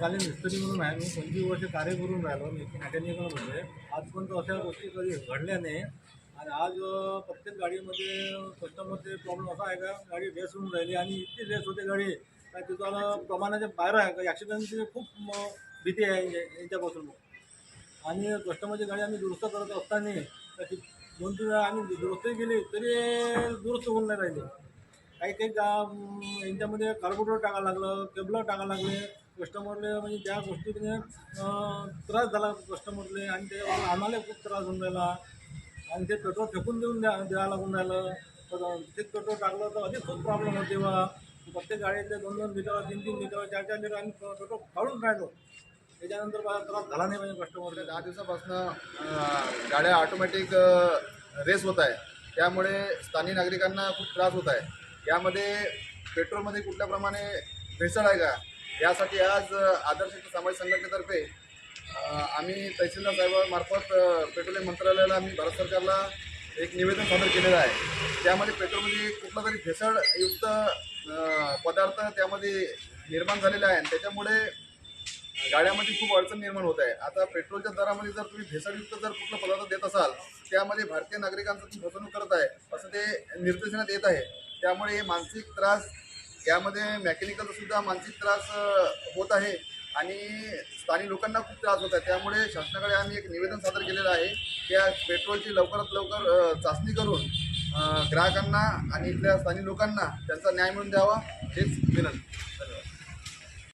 समकालीन हिस्टरी म्हणून आहे मी पंचवीस वर्ष कार्य करून राहिलो मी मेकॅनिकलमध्ये आजपर्यंत अशा गोष्टी कधी घडल्या नाही. आणि आज प्रत्येक गाडीमध्ये कस्टमरचे प्रॉब्लेम असा आहे का गाडी रेस होऊन राहिली आणि इतकी रेस होते गाडी काय तिथं प्रमाणाच्या बाहेर आहे का? ॲक्सिडेंटची खूप भीती आहे यांच्यापासून. आणि कस्टमरची गाडी आम्ही दुरुस्त करत असताना त्याची दोन तीन वेळा आम्ही दुरुस्तही केली तरी दुरुस्त होऊन नाही राहिली. काही काही गा यांच्यामध्ये कार्बोरेटर टाकायला लागलं केबलं टाकायला लागले कस्टमरले म्हणजे त्या गोष्टीने त्रास झाला कस्टमरले आणि ते आम्हाला खूप त्रास होऊन राहिला. आणि ते पेट्रोल फेकून देऊन द्या द्यावं लागून राहिलं. तर ते पेट्रोल टाकलं तर अधिक खूप प्रॉब्लेम होते बा. प्रत्येक गाडीतले दोन दोन लिटर तीन तीन लिटर चार चार लिटर आम्ही पेट्रोल काढून राहिलो. त्याच्यानंतर मला त्रास झाला नाही म्हणजे पाहिजे कस्टमरला दहा दिवसापासून गाड्या ऑटोमॅटिक रेस होत आहे. त्यामुळे स्थानिक नागरिकांना खूप त्रास होत आहे. यामध्ये पेट्रोलमध्ये कुठल्याप्रमाणे भेसळ आहे का? यासाठी आज आदर्श समाज संघटनेतर्फे आम्ही तहसीलदार साहेबांमार्फत पेट्रोलियम मंत्रालयाला आम्ही भारत सरकारला एक निवेदन सादर केलेलं आहे. त्यामध्ये पेट्रोलमध्ये म्हणजे कुठला तरी भेसळयुक्त पदार्थ त्यामध्ये निर्माण झालेला आहे आणि त्याच्यामुळे गाड्यामध्ये खूप अडचण निर्माण होत आहे. आता पेट्रोलच्या दरामध्ये जर तुम्ही भेसळयुक्त जर कुठला पदार्थ देत असाल त्यामध्ये भारतीय नागरिकांचं तुम्ही फसवणूक करत आहे असं ते निर्देशनात येत आहे. त्यामुळे हे मानसिक त्रास यामध्ये मेकॅनिकलसुद्धा मानसिक त्रास होत आहे आणि स्थानिक लोकांना खूप त्रास होत आहे. त्यामुळे शासनाकडे आम्ही एक निवेदन सादर केलेलं आहे त्या पेट्रोलची लवकरात लवकर चाचणी करून ग्राहकांना आणि इथल्या स्थानिक लोकांना त्यांचा न्याय मिळून द्यावा हेच विनंती.